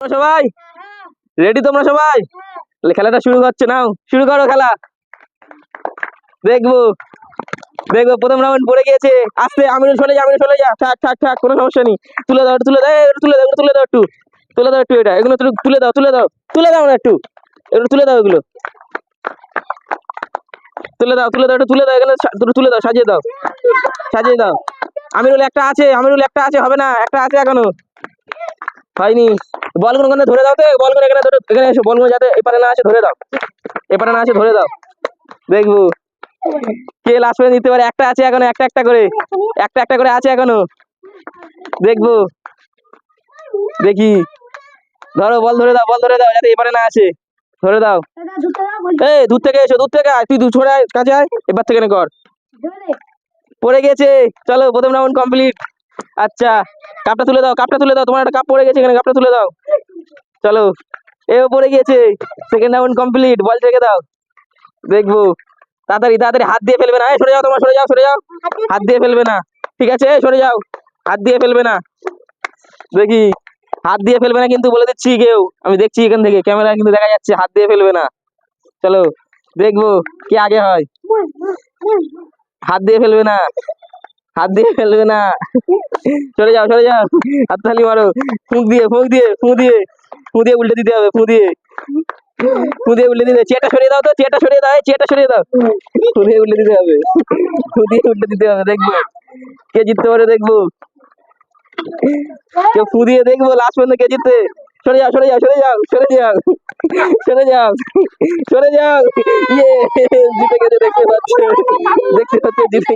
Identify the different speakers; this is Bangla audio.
Speaker 1: সবাই? রেডি তোমরা সবাই? খেলাটা শুরু হচ্ছে নাও, শুরু করো খেলা। দেখব দেখব, প্রথম রাউন্ড পড়ে গিয়েছে। আস্তে আমিরুল চলে যা আমিরুল চলে যা। ঠাক ঠাক ঠাক কোনো সমস্যা নেই। তুলে দাও তুলে দাও তুলে দাও তুলে দাও একটু। তুলে দাও একটু এটা, এগুলো তুলে দাও তুলে দাও। তুলে দাও না একটু। একটু তুলে দাও এগুলো। তুলে দাও তুলে দাও, একটু তুলে দাও এখানে তুলে দাও, সাজিয়ে দাও। সাজিয়ে দাও। আমিরুল একটা আছে আমিরুল একটা আছে, হবে না, একটা আছে এখনও। হয়নি। বলগুলো ওখানে ধরে দাও তো বলগুলো এখানে ধরে, এখানে এসো বলগুলো যাতে এপারে না আসে, ধরে দাও। এপারে না আসে, ধরে দাও। দেখব। কে লাস্ট পর্যন্ত দিতে পারে? একটা আছে এখনও, একটা একটা করে। একটা একটা করে আছে এখনও। দেখব। দেখি। ধরো, বল ধরে দাও, বল ধরে দাও, যাতে এপারে না আসে। ধরে দাও। এই, দূর থেকে এসো, দূর থেকে আয়। তুই দূর ছড়ে আয়, কাছে আয়। এবার থেকে কর। পড়ে গেছে। চলো, প্রথম রাউন্ড কমপ্লিট আচ্ছা কাপটা তুলে দাও, কাপটা তুলে দাও, তোমার একটা কাপ পড়ে গেছে এখানে, কাপটা তুলে দাও। চলো এও পড়ে গিয়েছে সেকেন্ড রাউন্ড কমপ্লিট বল ছেড়ে দাও। দেখব, তাড়াতাড়ি তাড়াতাড়ি হাত দিয়ে ফেলবে না, এই, সরে যাও তোমার, সরে যাও সরে যাও। হাত দিয়ে ফেলবে না, ঠিক আছে সরে যাও, হাত দিয়ে ফেলবে না। দেখি, হাত দিয়ে ফেলবে না কিন্তু বলে দিচ্ছি কেউ, আমি দেখছি এখান থেকে, ক্যামেরা কিন্তু দেখা যাচ্ছে, হাত দিয়ে ফেলবে না। চলো, দেখব, কি আগে হয়। হাত দিয়ে ফেলবে না। হাত দিয়ে ফেলবে না। সরে যাও সরে যাও। হাততালি মারো। ফুঁক দিয়ে ফুঁক দিয়ে ফুঁ দিয়ে। ফুঁ দিয়ে উল্টে দিতে হবে ফুঁ দিয়ে। দেখব। কে জিততে পারে দেখব। কেউ ফুঁ দিয়ে দেখব লাস্ট পর্যন্ত কে জিততে সরে যাও সরে যাও সরে যাও সরে যাও সরে যাও সরে যাও। ইয়ে দেখতে পাচ্ছ। দেখতে